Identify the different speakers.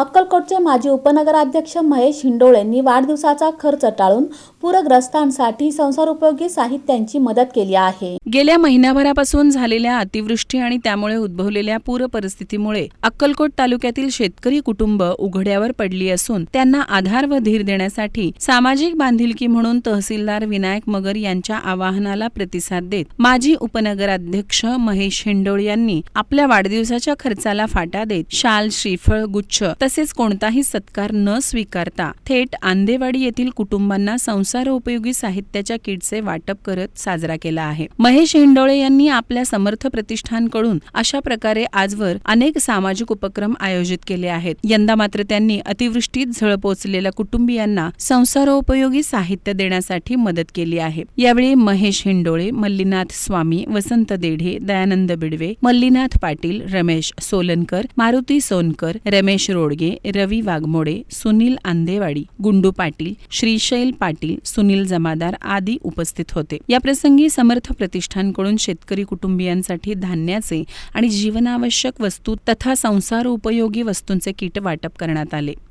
Speaker 1: अक्कलकोटचे माजी उपनगराध्यक्ष महेश हिंडोळेंनी वाढदिवसाचा खर्च टाळून पूरग्रस्तांसाठी संसारोपयोगी साहित्यांची मदत केली आहे.
Speaker 2: गेल्या महिनाभरापासून झालेल्या अतिवृष्टी आणि त्यामुळे उद्भवलेल्या पूर परिस्थितीमुळे अक्कलकोट तालुक्यातील शेतकरी कुटुंब उघड्यावर पडली असून त्यांना आधार व धीर देण्यासाठी सामाजिक बांधिलकी म्हणून तहसीलदार विनायक मगर यांच्या आवाहनाला प्रतिसाद देत माजी उपनगराध्यक्ष महेश हिंडोळ यांनी आपल्या वाढदिवसाच्या खर्चाला फाटा देत शाल श्रीफळ गुच्छ तसेच कोणताही सत्कार न स्वीकारता थेट आंदेवाडी येथील कुटुंबांना संसारोपयोगी साहित्याच्या किटचे वाटप करत साजरा केला आहे. महेश हिंडोळे यांनी आपल्या समर्थ प्रतिष्ठानकडून अशा प्रकारे आजवर अनेक सामाजिक उपक्रम आयोजित केले आहेत. यंदा मात्र त्यांनी अतिवृष्टीत झळ पोचलेल्या कुटुंबियांना संसारोपयोगी साहित्य देण्यासाठी मदत केली आहे. यावेळी महेश हिंडोळे मल्लीनाथ स्वामी वसंत देढे दयानंद बिडवे मल्लीनाथ पाटील रमेश सोलनकर मारुती सोनकर रमेश रोड रोडगे रवी वाघमोडे सुनील आंदेवाडी गुंडू पाटील श्रीशैल पाटील सुनील जमादार आदी उपस्थित होते. याप्रसंगी समर्थ प्रतिष्ठानकडून शेतकरी कुटुंबियांसाठी धान्याचे आणि जीवनावश्यक वस्तू तथा संसार उपयोगी वस्तूंचे किट वाटप करण्यात आले.